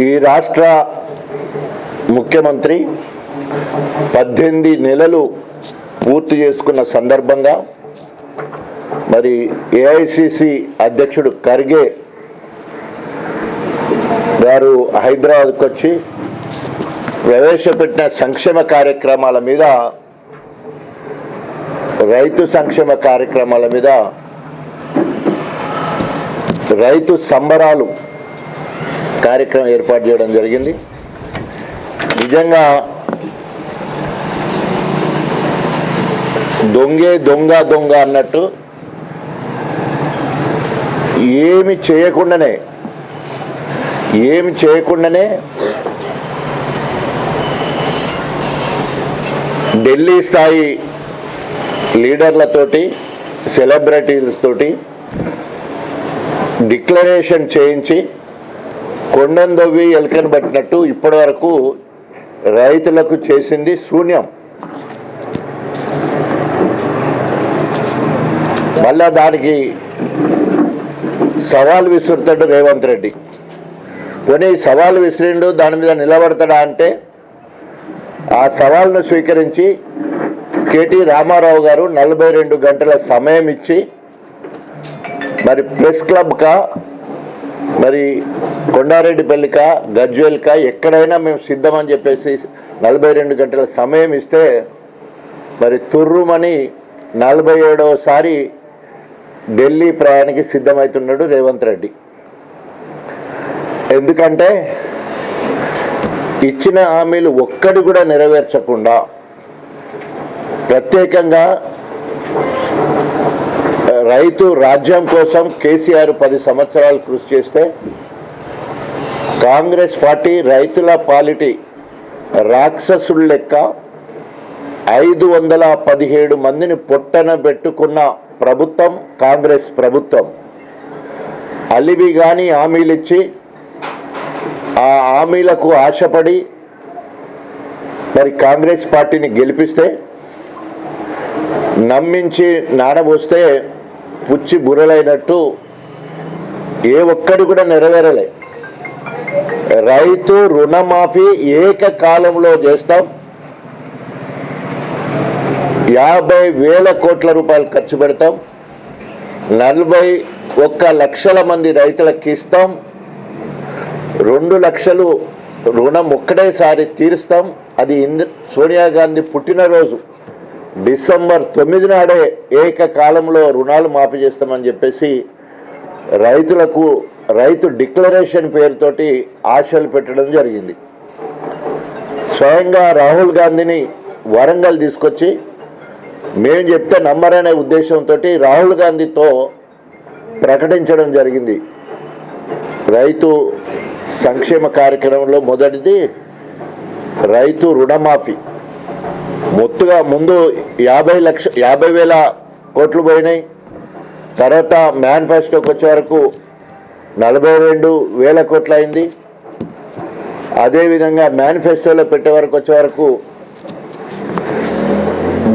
ఈ రాష్ట్ర ముఖ్యమంత్రి పద్దెనిమిది నెలలు పూర్తి చేసుకున్న సందర్భంగా మరి ఏఐసిసి అధ్యక్షుడు ఖర్గే గారు హైదరాబాద్కి వచ్చి ప్రవేశపెట్టిన సంక్షేమ కార్యక్రమాల మీద రైతు సంక్షేమ కార్యక్రమాల మీద రైతు సంబరాలు కార్యక్రమం ఏర్పాటు చేయడం జరిగింది. నిజంగా దొంగే దొంగ దొంగ అన్నట్టు ఏమి చేయకుండానే ఏమి చేయకుండానే ఢిల్లీ స్థాయి లీడర్లతోటి సెలబ్రిటీలతోటి డిక్లరేషన్ చేయించి కొండందొవ్వి ఎలుకను పట్టినట్టు ఇప్పటి వరకు రైతులకు చేసింది శూన్యం. మళ్ళా దానికి సవాల్ విసురుతాడు రేవంత్ రెడ్డి. పోనీ సవాల్ విసిరిండు దాని మీద నిలబడతాడా అంటే ఆ సవాల్ను స్వీకరించి కేటీ రామారావు గారు నలభై రెండు గంటల సమయం ఇచ్చి మరి ప్రెస్ క్లబ్కా మరి కొండారెడ్డిపల్లిక గజ్వేల్క ఎక్కడైనా మేము సిద్ధమని చెప్పేసి నలభై రెండు గంటల సమయం ఇస్తే మరి తుర్రుమని నలభై ఏడవసారి ఢిల్లీ ప్రయాణికి సిద్ధమవుతున్నాడు రేవంత్ రెడ్డి. ఎందుకంటే ఇచ్చిన హామీలు ఒక్కటి కూడా నెరవేర్చకుండా ప్రత్యేకంగా రైతు రాజ్యం కోసం కేసీఆర్ పది సంవత్సరాలు కృషి చేస్తే కాంగ్రెస్ పార్టీ రైతుల పాలిటీ రాక్షసుడు లెక్క ఐదు వందల పదిహేడు మందిని పొట్టన పెట్టుకున్న ప్రభుత్వం కాంగ్రెస్ ప్రభుత్వం. అలివి కానీ హామీలు ఇచ్చి ఆ హామీలకు ఆశపడి మరి కాంగ్రెస్ పార్టీని గెలిపిస్తే నమ్మించి నానబోస్తే పుచ్చి బుర్రలైనట్టు ఏ ఒక్కడు కూడా నెరవేరలే. రైతు రుణమాఫీ ఏకకాలంలో చేస్తాం. యాభై వేల కోట్ల రూపాయలు ఖర్చు పెడతాం. నలభై ఒక్క లక్షల మంది రైతులకు ఇస్తాం. రెండు లక్షలు రుణం ఒక్కటేసారి తీరుస్తాం. అది ఇంద సోనియా గాంధీ పుట్టినరోజు. డిసెంబర్ తొమ్మిది నాడే ఏకకాలంలో రుణాలు మాఫీ చేస్తామని చెప్పేసి రైతులకు రైతు డిక్లరేషన్ పేరుతోటి ఆశలు పెట్టడం జరిగింది. స్వయంగా రాహుల్ గాంధీని వరంగల్ తీసుకొచ్చి మేము చెప్తే నమ్మరనే ఉద్దేశంతో రాహుల్ గాంధీతో ప్రకటించడం జరిగింది. రైతు సంక్షేమ కార్యక్రమంలో మొదటిది రైతు రుణమాఫీ. మొత్తుగా ముందు యాభై లక్ష యాభై వేల కోట్లు పోయినాయి. తర్వాత మేనిఫెస్టోకి వచ్చే వరకు నలభై రెండు వేల కోట్లు అయింది. అదేవిధంగా మేనిఫెస్టోలో పెట్టే వరకు వచ్చే వరకు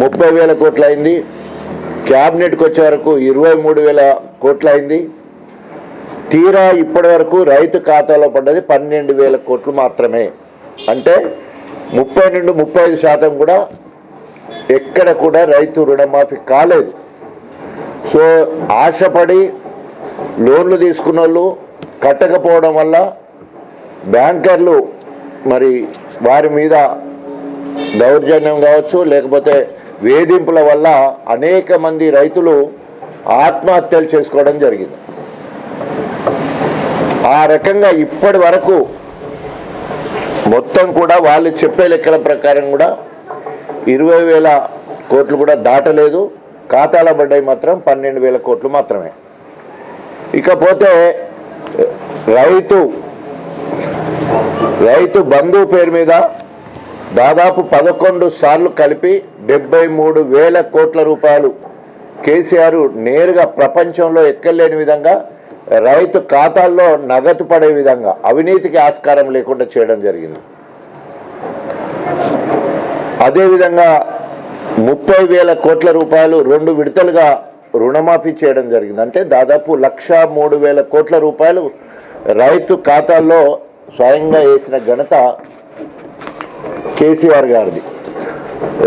ముప్పై వేల కోట్లు అయింది. క్యాబినెట్కి వచ్చే వరకు ఇరవై మూడు వేల కోట్లు అయింది. తీరా ఇప్పటి వరకు రైతు ఖాతాలో పడ్డది పన్నెండు వేల కోట్లు మాత్రమే. అంటే ముప్పై నుండి ముప్పై ఐదు శాతం కూడా ఎక్కడ కూడా రైతు రుణమాఫీ కాలేదు. సో ఆశపడి లోన్లు తీసుకున్న వాళ్ళు కట్టకపోవడం వల్ల బ్యాంకర్లు మరి వారి మీద దౌర్జన్యం కావచ్చు లేకపోతే వేధింపుల వల్ల అనేక మంది రైతులు ఆత్మహత్యలు చేసుకోవడం జరిగింది. ఆ రకంగా ఇప్పటి వరకు మొత్తం కూడా వాళ్ళు చెప్పే లెక్కల ప్రకారం కూడా ఇరవై వేల కోట్లు కూడా దాటలేదు. ఖాతాల పడ్డాయి మాత్రం పన్నెండు వేల కోట్లు మాత్రమే. ఇకపోతే రైతు రైతు బంధు పేరు మీద దాదాపు పదకొండు సార్లు కలిపి డెబ్బై మూడు వేల కోట్ల రూపాయలు కేసీఆర్ నేరుగా ప్రపంచంలో ఎక్కలేని విధంగా రైతు ఖాతాల్లో నగదు పడే విధంగా అవినీతికి ఆస్కారం లేకుండా చేయడం జరిగింది. అదేవిధంగా ముప్పై వేల కోట్ల రూపాయలు రెండు విడతలుగా రుణమాఫీ చేయడం జరిగింది. అంటే దాదాపు లక్ష మూడు వేల కోట్ల రూపాయలు రైతు ఖాతాల్లో స్వయంగా వేసిన ఘనత కేసీఆర్ గారిది.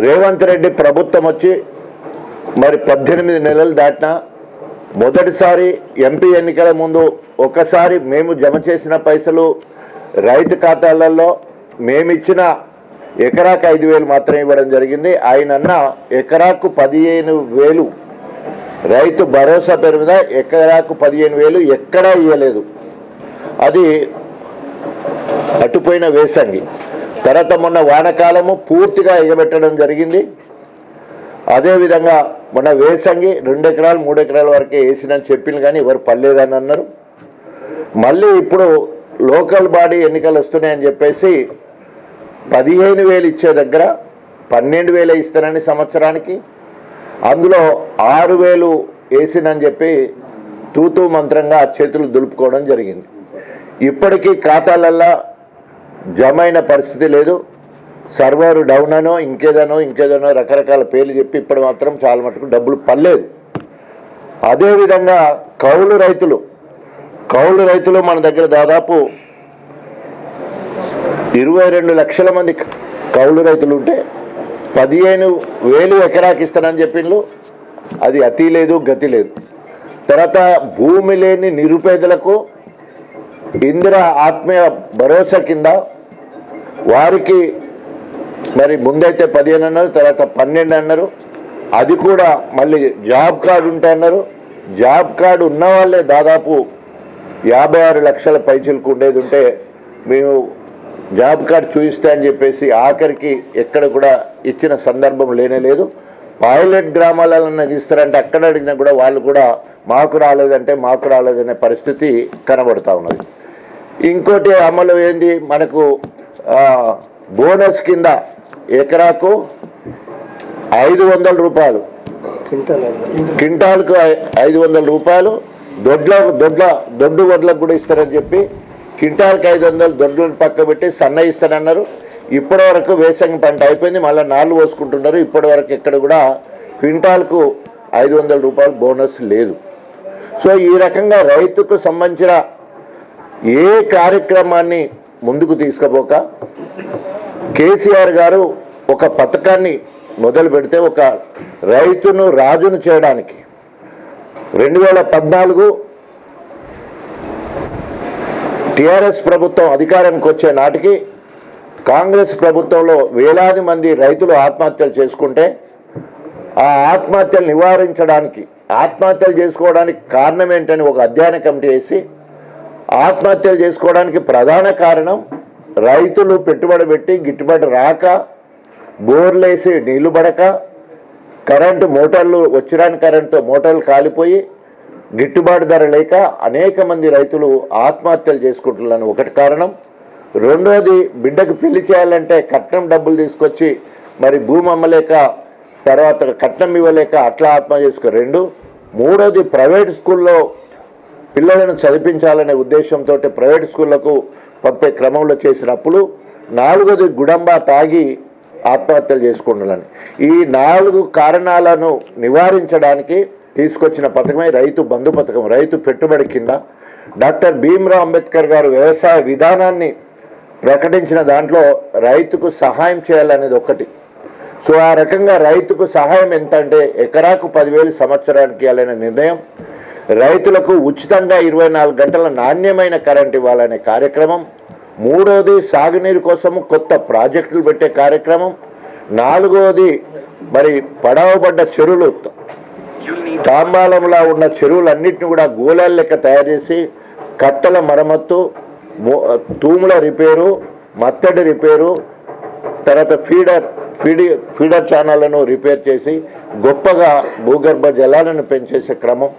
రేవంత్ రెడ్డి ప్రభుత్వం వచ్చి మరి పద్దెనిమిది నెలలు దాటినా మొదటిసారి ఎంపీ ఎన్నికల ముందు ఒకసారి మేము జమ చేసిన పైసలు రైతు ఖాతాలలో మేమిచ్చిన ఎకరాకు ఐదు వేలు మాత్రమే ఇవ్వడం జరిగింది. ఆయన అన్న ఎకరాకు పదిహేను వేలు. రైతు భరోసా పేరు మీద ఎకరాకు పదిహేను వేలు ఎక్కడా ఇవ్వలేదు అది అటుపోయిన వేసంగి. తర్వాత మొన్న వానకాలము పూర్తిగా ఎగబెట్టడం జరిగింది. అదేవిధంగా మొన్న వేసంగి రెండు ఎకరాలు మూడు ఎకరాల వరకే వేసినని చెప్పింది కానీ ఎవరు పర్లేదని అన్నారు. మళ్ళీ ఇప్పుడు లోకల్ బాడీ ఎన్నికలు వస్తున్నాయని చెప్పేసి పదిహేను వేలు ఇచ్చే దగ్గర పన్నెండు వేలు ఇస్తారని సంవత్సరానికి. అందులో ఆరు వేలు వేసినని చెప్పి తూతూ మంత్రంగా చేతులు దులుపుకోవడం జరిగింది. ఇప్పటికీ ఖాతాలల్లో జమ అయిన పరిస్థితి లేదు. సర్వర్ డౌన్ అనో ఇంకేదనో ఇంకేదనో రకరకాల పేర్లు చెప్పి ఇప్పుడు మాత్రం చాలా మటుకు డబ్బులు పడలేదు. అదేవిధంగా కౌలు రైతులు కౌలు రైతులు మన దగ్గర దాదాపు ఇరవై రెండు లక్షల మంది కౌలు రైతులు ఉంటే పదిహేను వేలు ఎకరాకి ఇస్తానని చెప్పిండ్రు అది అతి లేదు గతి లేదు. తర్వాత భూమి లేని నిరుపేదలకు ఇందిరా ఆత్మీయ భరోసా కింద వారికి మరి ముందైతే పదిహేను అన్నారు తర్వాత పన్నెండు అన్నారు. అది కూడా మళ్ళీ జాబ్ కార్డు ఉంటే అన్నారు. జాబ్ కార్డు ఉన్న వాళ్ళే దాదాపు యాభై ఆరు లక్షల పైచలకు ఉండేది ఉంటే మేము జాబ్ కార్డు చూపిస్తా అని చెప్పేసి ఆఖరికి ఎక్కడ కూడా ఇచ్చిన సందర్భం లేనే లేదు. పైలట్ గ్రామాలలో ఇస్తారంటే అక్కడ అడిగినా కూడా వాళ్ళు కూడా మాకు రాలేదంటే మాకు రాలేదనే పరిస్థితి కనబడుతూ ఉన్నది. ఇంకోటి అమలు ఏంటి మనకు బోనస్ కింద ఎకరాకు ఐదు వందల రూపాయలు. క్వింటాల్కు ఐదు వందల రూపాయలు. దొడ్ల దొడ్ల దొడ్డు వడ్లకు కూడా ఇస్తారని చెప్పి క్వింటాల్కి ఐదు వందలు దొడ్లను పక్క పెట్టి సన్న ఇస్తారన్నారు ఇప్పటి వరకు వేసంగి పంట అయిపోయింది. మళ్ళీ నాళ్ళు పోసుకుంటున్నారు. ఇప్పటి వరకు ఇక్కడ కూడా క్వింటాల్కు ఐదు వందల రూపాయలు బోనస్ లేదు. సో ఈ రకంగా రైతుకు సంబంధించిన ఏ కార్యక్రమాన్ని ముందుకు తీసుకుపోక కేసీఆర్ గారు ఒక పథకాన్ని మొదలు పెడితే ఒక రైతును రాజును చేయడానికి రెండు వేల పద్నాలుగు టిఆర్ఎస్ ప్రభుత్వం అధికారానికి వచ్చే నాటికి కాంగ్రెస్ ప్రభుత్వంలో వేలాది మంది రైతులు ఆత్మహత్యలు చేసుకుంటే ఆ ఆత్మహత్యలు నివారించడానికి ఆత్మహత్యలు చేసుకోవడానికి కారణం ఏంటని ఒక అధ్యయన కమిటీ వేసి ఆత్మహత్యలు చేసుకోవడానికి ప్రధాన కారణం రైతులు పెట్టుబడి పెట్టి గిట్టుబాటు రాక బోర్లేసి నీళ్ళు పడక కరెంటు మోటార్లు వచ్చిరాని కరెంటు మోటార్లు కాలిపోయి గిట్టుబాటు ధర లేక అనేక మంది రైతులు ఆత్మహత్యలు చేసుకుంటున్నాను ఒకటి కారణం. రెండోది బిడ్డకు పెళ్ళి చేయాలంటే కట్నం డబ్బులు తీసుకొచ్చి మరి భూమి అమ్మలేక తర్వాత కట్నం ఇవ్వలేక అట్లా ఆత్మహత్య చేసుకో. రెండు మూడోది ప్రైవేట్ స్కూల్లో పిల్లలను చదివించాలనే ఉద్దేశంతో ప్రైవేట్ స్కూళ్ళకు పంపే క్రమంలో చేసినప్పుడు నాలుగోది గుడంబా తాగి ఆత్మహత్యలు చేసుకుంటున్నాను ఈ నాలుగు కారణాలను నివారించడానికి తీసుకొచ్చిన పథకమే రైతు బంధు పథకం రైతు పెట్టుబడి కింద. డాక్టర్ భీమ్రావ్ అంబేద్కర్ గారు వ్యవసాయ విధానాన్ని ప్రకటించిన దాంట్లో రైతుకు సహాయం చేయాలనేది ఒకటి సో ఆ రకంగా రైతుకు సహాయం ఎంత అంటే ఎకరాకు పదివేలు సంవత్సరానికి ఇవ్వాలనే నిర్ణయం. రైతులకు ఉచితంగా ఇరవై నాలుగు గంటల నాణ్యమైన కరెంట్ ఇవ్వాలనే కార్యక్రమం. మూడవది సాగునీరు కోసము కొత్త ప్రాజెక్టులు పెట్టే కార్యక్రమం. నాలుగవది మరి పడవబడ్డ చెరువులు తాంబాలంలా ఉన్న చెరువులన్నింటినీ కూడా గోళాల లెక్క తయారు చేసి కట్టల మరమ్మత్తు తూముల రిపేరు మత్తడి రిపేరు తర్వాత ఫీడర్ ఫీడి ఫీడర్ ఛానళ్ళను రిపేర్ చేసి గొప్పగా భూగర్భ జలాలను పెంచేసే క్రమం.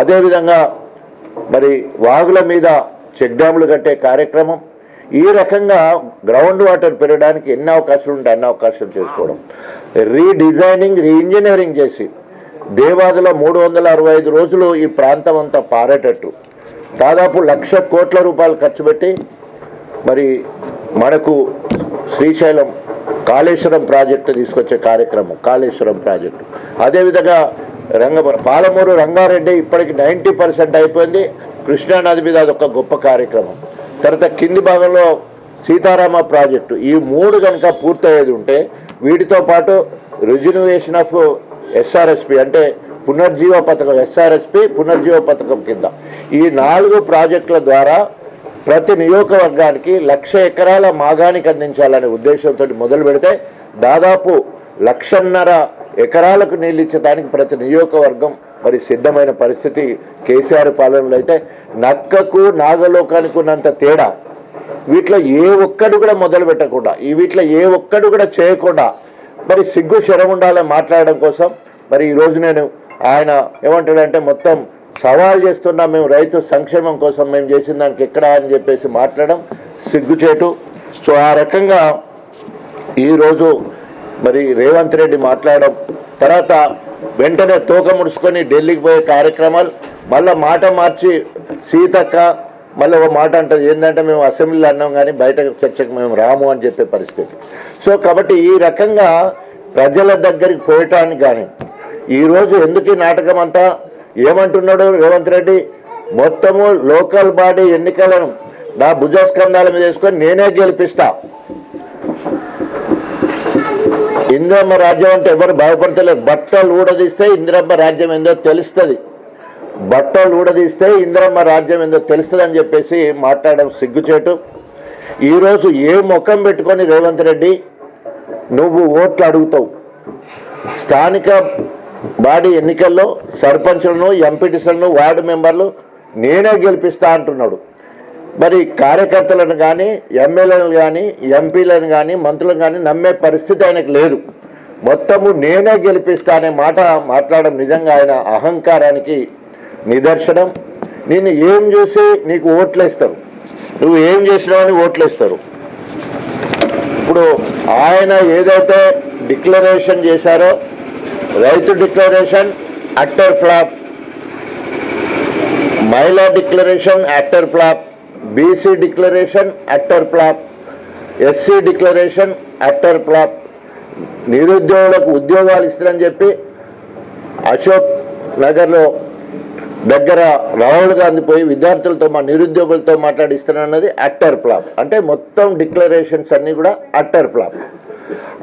అదేవిధంగా మరి వాగుల మీద చెక్ డ్యాములు కట్టే కార్యక్రమం. ఈ రకంగా గ్రౌండ్ వాటర్ పెరగడానికి ఎన్ని అవకాశాలు ఉంటే అన్ని అవకాశాలు చేసుకోవడం. రీడిజైనింగ్ రీఇంజనీరింగ్ చేసి దేవాదుల మూడు వందల అరవై ఐదు రోజులు ఈ ప్రాంతం అంతా పారేటట్టు. దాదాపు లక్ష కోట్ల రూపాయలు ఖర్చు పెట్టి మరి మనకు శ్రీశైలం కాళేశ్వరం ప్రాజెక్టు తీసుకొచ్చే కార్యక్రమం కాళేశ్వరం ప్రాజెక్టు. అదేవిధంగా రంగ పాలమూరు రంగారెడ్డి ఇప్పటికి నైంటీ పర్సెంట్ అయిపోయింది. కృష్ణానది మీద అదొక గొప్ప కార్యక్రమం. తర్వాత కింది భాగంలో సీతారామ ప్రాజెక్టు. ఈ మూడు కనుక పూర్తయ్యేది ఉంటే వీటితో పాటు రిజర్వేషన్ ఆఫ్ ఎస్ఆర్ఎస్పి అంటే పునర్జీవ పథకం ఎస్ఆర్ఎస్పి పునర్జీవ పథకం కింద. ఈ నాలుగు ప్రాజెక్టుల ద్వారా ప్రతి నియోజకవర్గానికి లక్ష ఎకరాల మాగానికి అందించాలనే ఉద్దేశంతో మొదలు పెడితే దాదాపు లక్షన్నర ఎకరాలకు నీళ్ళు ఇచ్చడానికి ప్రతి నియోజకవర్గం మరి సిద్ధమైన పరిస్థితి కేసీఆర్ పాలనలో అయితే నక్కకు నాగలోకానికి ఉన్నంత తేడా. వీటిలో ఏ ఒక్కడు కూడా మొదలు పెట్టకుండా ఈ వీటిలో ఏ ఒక్కడు కూడా చేయకుండా మరి సిగ్గు శరం ఉండాలని మాట్లాడడం కోసం మరి ఈరోజు నేను ఆయన ఏమంటాడంటే మొత్తం సవాల్ చేస్తున్నా మేము రైతు సంక్షేమం కోసం మేము చేసిన దానికి ఎక్కడ? అని చెప్పేసి మాట్లాడడం సిగ్గుచేటు. సో ఆ రకంగా ఈరోజు మరి రేవంత్ రెడ్డి మాట్లాడడం తర్వాత వెంటనే తోక ముడుచుకొని ఢిల్లీకి పోయే కార్యక్రమాలు మళ్ళీ మాట మార్చి సీతక్క మళ్ళీ ఒక మాట అంటది ఏంటంటే మేము అసెంబ్లీలో అన్నాం కానీ బయట చర్చకు మేము రాము అని చెప్పే పరిస్థితి. సో కాబట్టి ఈ రకంగా ప్రజల దగ్గరికి పోయటానికి కానీ ఈరోజు ఎందుకు ఈ నాటకం అంతా? ఏమంటున్నాడు రేవంత్ రెడ్డి? మొత్తము లోకల్ బాడీ ఎన్నికలను నా భుజస్కంధాల మీద వేసుకొని నేనే గెలిపిస్తా. ఇందిరమ్మ రాజ్యం అంటే ఎవరు భయపడతలేరు బట్టలు ఊడదీస్తే ఇందిరమ్మ రాజ్యం ఏందో తెలుస్తుంది. బట్టలు ఊడదీస్తే ఇందిరమ్మ రాజ్యం ఏందో తెలుస్తుంది అని చెప్పేసి మాట్లాడడం సిగ్గుచేటు. ఈరోజు ఏ ముఖం పెట్టుకొని రేవంత్ రెడ్డి నువ్వు ఓట్లు అడుగుతావు? స్థానిక బాడీ ఎన్నికల్లో సర్పంచులను ఎంపీటీసీలను వార్డు మెంబర్లు నేనే గెలిపిస్తా అంటున్నాడు. మరి కార్యకర్తలను కానీ ఎమ్మెల్యేలను కానీ ఎంపీలను కానీ మంత్రులను కానీ నమ్మే పరిస్థితి ఆయనకు లేదు. మొత్తము నేనే గెలిపిస్తా అనే మాట మాట్లాడడం నిజంగా ఆయన అహంకారానికి నిదర్శనం. నేను ఏం చూసి నీకు ఓట్లు వేస్తారు నువ్వు ఏం చేసినావని ఓట్లు వేస్తారు ఇప్పుడు ఆయన ఏదైతే డిక్లరేషన్ చేశారో రైతు డిక్లరేషన్ అట్టర్ ఫ్లాప్. మహిళా declaration utter flop. BC declaration utter flop. SC declaration utter flop. నిరుద్యోగులకు ఉద్యోగాలు ఇస్తారని చెప్పి అశోక్ నగర్లో దగ్గర రాహుల్ గాంధీ పోయి విద్యార్థులతో మా నిరుద్యోగులతో మాట్లాడిస్తానన్నది అట్టర్ ఫ్లాప్. అంటే మొత్తం డిక్లరేషన్స్ అన్నీ కూడా అట్టర్ ఫ్లాప్.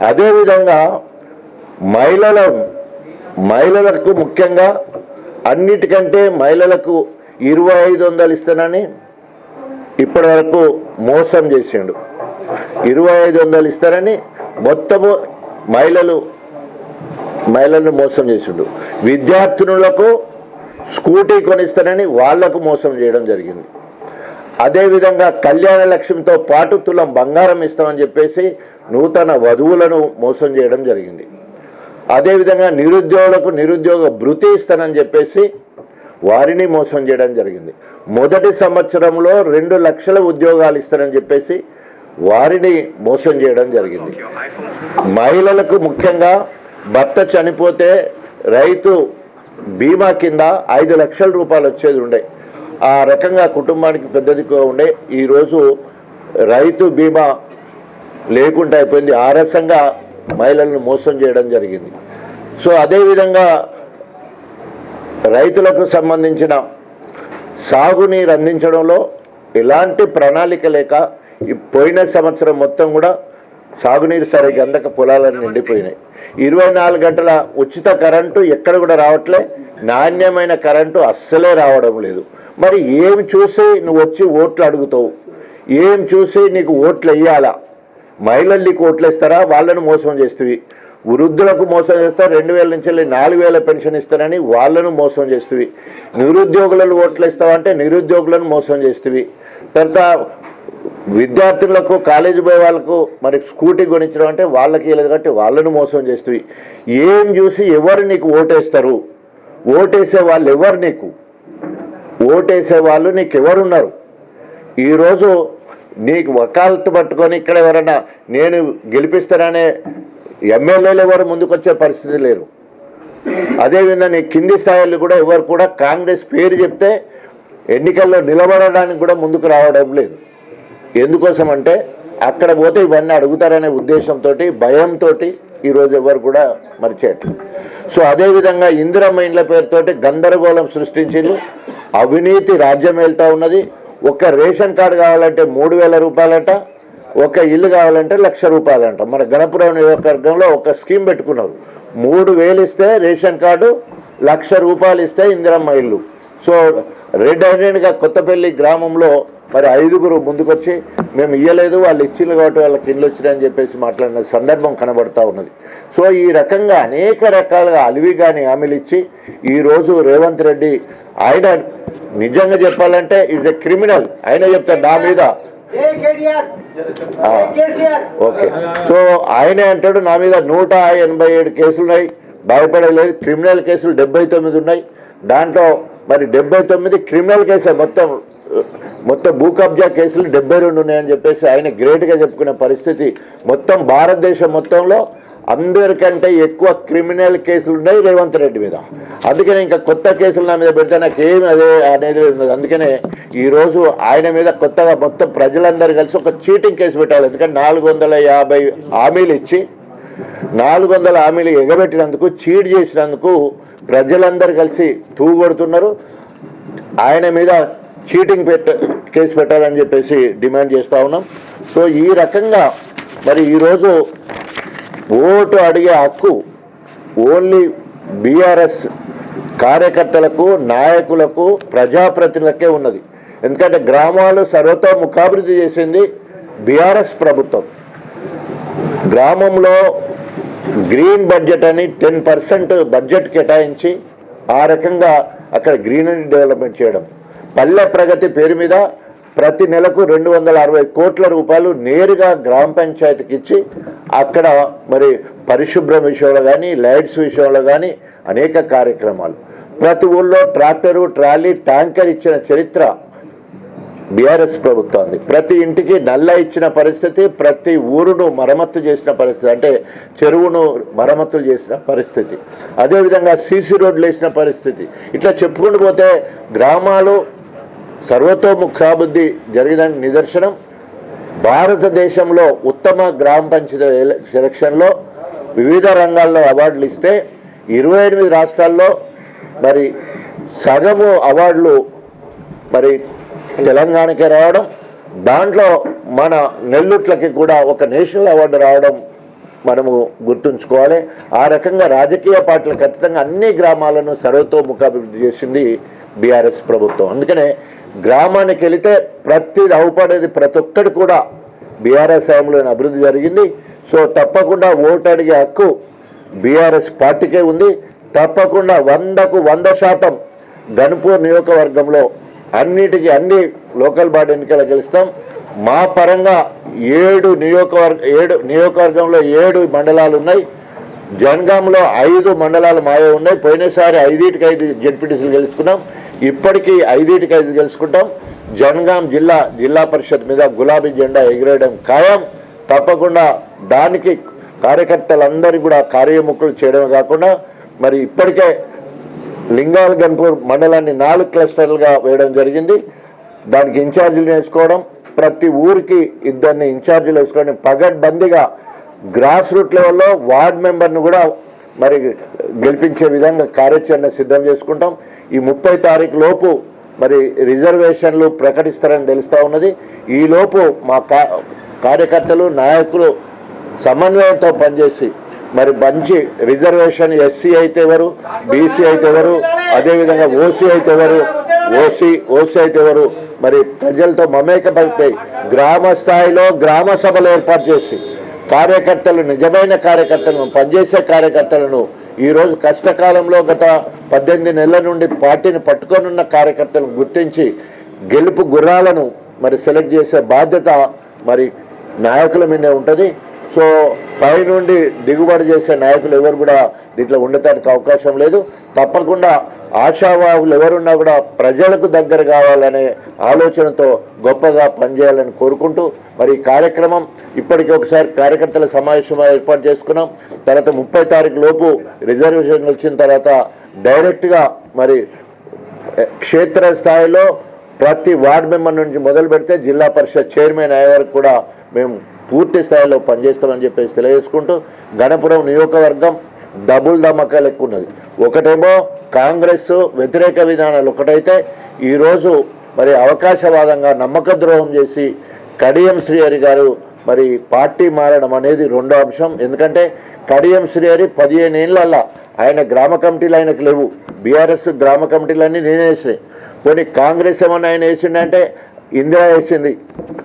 అదేవిధంగా మహిళల మహిళలకు ముఖ్యంగా అన్నిటికంటే మహిళలకు ఇరవై ఐదు వందలు ఇస్తానని ఇప్పటి వరకు మోసం చేసిండు. ఇరవై ఐదు వందలు ఇస్తారని మొత్తము మహిళలు మహిళలను మోసం చేసిండు. విద్యార్థినులకు స్కూటీ కొనిస్తానని వాళ్ళకు మోసం చేయడం జరిగింది. అదేవిధంగా కళ్యాణ లక్ష్మితో పాటు తులం బంగారం ఇస్తామని చెప్పేసి నూతన వధువులను మోసం చేయడం జరిగింది. అదేవిధంగా నిరుద్యోగులకు నిరుద్యోగ భృతి ఇస్తానని చెప్పేసి వారిని మోసం చేయడం జరిగింది. మొదటి సంవత్సరంలో రెండు లక్షల ఉద్యోగాలు ఇస్తానని చెప్పేసి వారిని మోసం చేయడం జరిగింది. మహిళలకు ముఖ్యంగా భర్త చనిపోతే రైతు బీమా కింద ఐదు లక్షల రూపాయలు వచ్చేది ఉండే. ఆ రకంగా కుటుంబానికి పెద్దదిగా ఉండే. ఈరోజు రైతు బీమా లేకుండా అయిపోయింది. ఆ మహిళలను మోసం చేయడం జరిగింది. సో అదేవిధంగా రైతులకు సంబంధించిన సాగునీరు అందించడంలో ఎలాంటి ప్రణాళిక లేక ఈ పోయిన సంవత్సరం మొత్తం కూడా సాగునీరు సరిగ్గా అందక పొలాలన్నీ నిండిపోయినాయి. ఇరవై నాలుగు గంటల ఉచిత కరెంటు ఎక్కడ కూడా రావట్లే. నాణ్యమైన కరెంటు అస్సలే రావడం లేదు. మరి ఏం చూసి నువ్వు వచ్చి ఓట్లు అడుగుతావు? ఏం చూసి నీకు ఓట్లు వేయాలా? మహిళలు నీకు ఓట్లు ఇస్తారా వాళ్ళను మోసం చేస్తుంది వృద్ధులకు మోసం చేస్తారు రెండు వేల నుంచి వెళ్ళి నాలుగు వేల పెన్షన్ ఇస్తారని వాళ్ళను మోసం చేస్తవి. నిరుద్యోగులను ఓట్లు ఇస్తావంటే నిరుద్యోగులను మోసం చేస్తవి. తర్వాత విద్యార్థులకు కాలేజీ పోయే వాళ్ళకు మరి స్కూటీ కొనిచ్చడం అంటే వాళ్ళకి లేదు కాబట్టి వాళ్ళను మోసం చేస్తుంది ఏం చూసి ఎవరు నీకు ఓటేస్తారు? ఓటేసే వాళ్ళు ఎవరు నీకు? ఓటేసే వాళ్ళు నీకు ఎవరున్నారు? ఈరోజు నీకు వకాలత్ పట్టుకొని ఇక్కడ ఎవరైనా నేను గెలిపిస్తాననే ఎమ్మెల్యేలు ఎవరు ముందుకొచ్చే పరిస్థితి లేరు అదేవిధంగా నీ కింది స్థాయిలు కూడా ఎవరు కూడా కాంగ్రెస్ పేరు చెప్తే ఎన్నికల్లో నిలబడడానికి కూడా ముందుకు రావడం లేదు. ఎందుకోసం అంటే అక్కడ పోతే ఇవన్నీ అడుగుతారనే ఉద్దేశంతో భయంతో ఈరోజు ఎవరు కూడా మరిచేయట్లేదు. సో అదేవిధంగా ఇందిరమ్మ ఇండ్ల పేరుతోటి గందరగోళం సృష్టించింది అవినీతి రాజ్యం వెళ్తూ ఉన్నది. ఒక రేషన్ కార్డు కావాలంటే మూడు వేల రూపాయలంట ఒక ఇల్లు కావాలంటే లక్ష రూపాయలంట. మన గణపురం నియోజకవర్గంలో ఒక స్కీమ్ పెట్టుకున్నారు. మూడు వేలు ఇస్తే రేషన్ కార్డు లక్ష రూపాయలు ఇస్తే ఇందిరమ్మ ఇల్లు. సో రెడ్ హ్యాండెడ్గా కొత్తపల్లి గ్రామంలో మరి ఐదుగురు ముందుకొచ్చి మేము ఇయ్యలేదు వాళ్ళు ఇచ్చింది కాబట్టి వాళ్ళకి ఇల్లు వచ్చినాయని చెప్పేసి మాట్లాడిన సందర్భం కనబడతా ఉన్నది. సో ఈ రకంగా అనేక రకాలుగా అలివి కానీ హామీలు ఇచ్చి ఈరోజు రేవంత్ రెడ్డి ఆయన నిజంగా చెప్పాలంటే ఈజ్ ఎ క్రిమినల్. ఆయన చెప్తాడు నా మీద. ఓకే. సో ఆయనే అంటాడు నా మీద నూట ఎనభై ఏడు కేసులు ఉన్నాయి భయపడలేదు. క్రిమినల్ కేసులు డెబ్బై తొమ్మిది ఉన్నాయి. దాంట్లో మరి డెబ్బై తొమ్మిది క్రిమినల్ కేసే మొత్తం మొత్తం భూ కబ్జా కేసులు డెబ్బై రెండు ఉన్నాయని చెప్పేసి ఆయన గ్రేట్గా చెప్పుకునే పరిస్థితి. మొత్తం భారతదేశం మొత్తంలో అందరికంటే ఎక్కువ క్రిమినల్ కేసులు ఉన్నాయి రేవంత్ రెడ్డి మీద. అందుకనే ఇంకా కొత్త కేసులు నా మీద పెడితే నాకు ఏమి అదే అనేది అందుకనే ఈరోజు ఆయన మీద కొత్తగా మొత్తం ప్రజలందరూ కలిసి ఒక చీటింగ్ కేసు పెట్టాలి. ఎందుకంటే నాలుగు వందల యాభై హామీలు ఇచ్చి నాలుగు వందల హామీలు ఎగబెట్టినందుకు చీట్ చేసినందుకు ప్రజలందరూ కలిసి తూగొడుతున్నారు. ఆయన మీద చీటింగ్ పెట్ట కేసు పెట్టాలని చెప్పేసి డిమాండ్ చేస్తూ ఉన్నాం. సో ఈ రకంగా మరి ఈరోజు ఓటు అడిగే హక్కు ఓన్లీ బీఆర్ఎస్ కార్యకర్తలకు నాయకులకు ప్రజాప్రతినిధులకే ఉన్నది. ఎందుకంటే గ్రామాలు సర్వతోముఖాభివృద్ధి చేసింది బీఆర్ఎస్ ప్రభుత్వం. గ్రామంలో గ్రీన్ బడ్జెట్ అని టెన్ పర్సెంట్ బడ్జెట్ కేటాయించి ఆ రకంగా అక్కడ గ్రీనరీ డెవలప్మెంట్ చేయడం. పల్లె ప్రగతి పేరు మీద ప్రతి నెలకు రెండు వందల అరవై కోట్ల రూపాయలు నేరుగా గ్రామ పంచాయతీకి ఇచ్చి అక్కడ మరి పరిశుభ్రం విషయంలో కానీ లైట్స్ విషయంలో కానీ అనేక కార్యక్రమాలు. ప్రతి ఊళ్ళో ట్రాక్టరు ట్రాలీ ట్యాంకర్ ఇచ్చిన చరిత్ర బీఆర్ఎస్ ప్రభుత్వాన్ని ప్రతి ఇంటికి నల్ల ఇచ్చిన పరిస్థితి ప్రతి ఊరును మరమ్మత్తు చేసిన పరిస్థితి అంటే చెరువును మరమ్మతులు చేసిన పరిస్థితి. అదేవిధంగా సీసీ రోడ్లు వేసిన పరిస్థితి. ఇట్లా చెప్పుకుంటూ పోతే గ్రామాలు సర్వతోముఖాభివృద్ధి జరిగిన నిదర్శనం భారతదేశంలో ఉత్తమ గ్రామ పంచాయతీ సెలక్షన్లో వివిధ రంగాల్లో అవార్డులు ఇస్తే ఇరవై ఎనిమిది రాష్ట్రాల్లో మరి సగము అవార్డులు మరి తెలంగాణకే రావడం దాంట్లో మన నెల్లూట్లకి కూడా ఒక నేషనల్ అవార్డు రావడం మనము గుర్తుంచుకోవాలి. ఆ రకంగా రాజకీయ పార్టీలు ఖచ్చితంగా అన్ని గ్రామాలను సర్వతోముఖాభివృద్ధి చేసింది బీఆర్ఎస్ ప్రభుత్వం. అందుకనే గ్రామానికి వెళితే ప్రతి అవుపడేది ప్రతి ఒక్కటి కూడా బీఆర్ఎస్ హయాంలో అభివృద్ధి జరిగింది. సో తప్పకుండా ఓటు అడిగే హక్కు బీఆర్ఎస్ పార్టీకే ఉంది. తప్పకుండా వందకు వంద శాతం గన్పూర్ నియోజకవర్గంలో అన్నిటికీ అన్ని లోకల్ బాడీ ఎన్నికలు గెలుస్తాం. మా పరంగా ఏడు నియోజకవర్గ ఏడు నియోజకవర్గంలో ఏడు మండలాలు ఉన్నాయి. జనగాంలో ఐదు మండలాలు మాయే ఉన్నాయి. పోయినసారి ఐదింటికి ఐదు జడ్పీటీసీలు గెలుచుకున్నాం. ఇప్పటికీ ఐదింటికి ఐదు గెలుచుకుంటాం. జనగాం జిల్లా జిల్లా పరిషత్ మీద గులాబీ జెండా ఎగిరేయడం ఖాయం. తప్పకుండా దానికి కార్యకర్తలందరికీ కూడా కార్యముఖులు చేయడమే కాకుండా మరి ఇప్పటికే లింగాల గన్పూర్ మండలాన్ని నాలుగు క్లస్టర్లుగా వేయడం జరిగింది. దానికి ఇన్ఛార్జీలు వేసుకోవడం ప్రతి ఊరికి ఇద్దరిని ఇన్ఛార్జీలు వేసుకోవడం పగడ్బందీగా గ్రాస్ రూట్ లెవెల్లో వార్డ్ మెంబర్ను కూడా మరి గెలిపించే విధంగా కార్యాచరణ సిద్ధం చేసుకుంటాం. ఈ ముప్పై తారీఖు లోపు మరి రిజర్వేషన్లు ప్రకటిస్తారని తెలుస్తూ ఉన్నది. ఈలోపు మా కా కార్యకర్తలు నాయకులు సమన్వయంతో పనిచేసి మరి మంచి రిజర్వేషన్ ఎస్సీ అయితే ఎవరు బీసీ అయితే ఎవరు అదేవిధంగా ఓసీ అయితే ఎవరు ఓసీ ఓసీ అయితే ఎవరు మరి ప్రజలతో మమేకమైపోయి గ్రామ స్థాయిలో గ్రామ సభలు ఏర్పాటు చేసి కార్యకర్తలు నిజమైన కార్యకర్తలను పనిచేసే కార్యకర్తలను ఈరోజు కష్టకాలంలో గత పద్దెనిమిది నెలల నుండి పార్టీని పట్టుకొనున్న కార్యకర్తలను గుర్తించి గెలుపు గుర్రాలను మరి సెలెక్ట్ చేసే బాధ్యత మరి నాయకుల మీదే ఉంటుంది. సో పైనుండి దిగుబడి చేసే నాయకులు ఎవరు కూడా దీంట్లో ఉండటానికి అవకాశం లేదు. తప్పకుండా ఆశావాహులు ఎవరున్నా కూడా ప్రజలకు దగ్గర కావాలనే ఆలోచనతో గొప్పగా పనిచేయాలని కోరుకుంటూ మరి ఈ కార్యక్రమం ఇప్పటికీ ఒకసారి కార్యకర్తల సమావేశం ఏర్పాటు చేసుకున్నాం. తర్వాత ముప్పై తారీఖు లోపు రిజర్వేషన్ వచ్చిన తర్వాత డైరెక్ట్గా మరి క్షేత్ర స్థాయిలో ప్రతి వార్డ్ మెంబర్ నుంచి మొదలు పెడితే జిల్లా పరిషత్ చైర్మన్ అయ్యే వరకు కూడా మేము పూర్తి స్థాయిలో పనిచేస్తామని చెప్పేసి తెలియజేసుకుంటూ గణపురం నియోజకవర్గం డబుల్ దమ్మకాలు ఎక్కువ ఉన్నది. ఒకటేమో కాంగ్రెస్ వ్యతిరేక విధానాలు ఒకటైతే ఈరోజు మరి అవకాశవాదంగా నమ్మక ద్రోహం చేసి కడియం శ్రీహరి గారు మరి పార్టీ మారడం అనేది రెండో అంశం. ఎందుకంటే కడియం శ్రీహరి పదిహేను ఏళ్ళల్లా ఆయన గ్రామ కమిటీలు ఆయనకు లేవు. బీఆర్ఎస్ గ్రామ కమిటీలన్నీ నేనే వేసినాయి పోనీ కాంగ్రెస్ ఏమన్నా ఆయన వేసిండంటే ఇందిరా వేసింది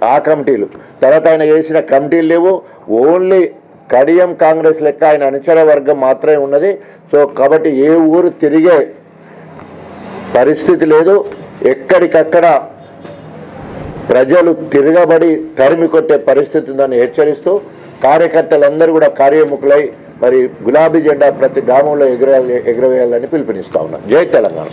ఆ కమిటీలు. తర్వాత ఆయన వేసిన కమిటీలు లేవు. ఓన్లీ కడియం కాంగ్రెస్ లెక్క ఆయన అనుచర వర్గం మాత్రమే ఉన్నది. సో కాబట్టి ఏ ఊరు తిరిగే పరిస్థితి లేదు. ఎక్కడికక్కడ ప్రజలు తిరగబడి తరిమి కొట్టే పరిస్థితి ఉందని హెచ్చరిస్తూ కార్యకర్తలందరూ కూడా కార్యముఖులై మరి గులాబీ జెండా ప్రతి గ్రామంలో ఎగర ఎగరవేయాలని పిలుపునిస్తా ఉన్నాం. జై తెలంగాణ.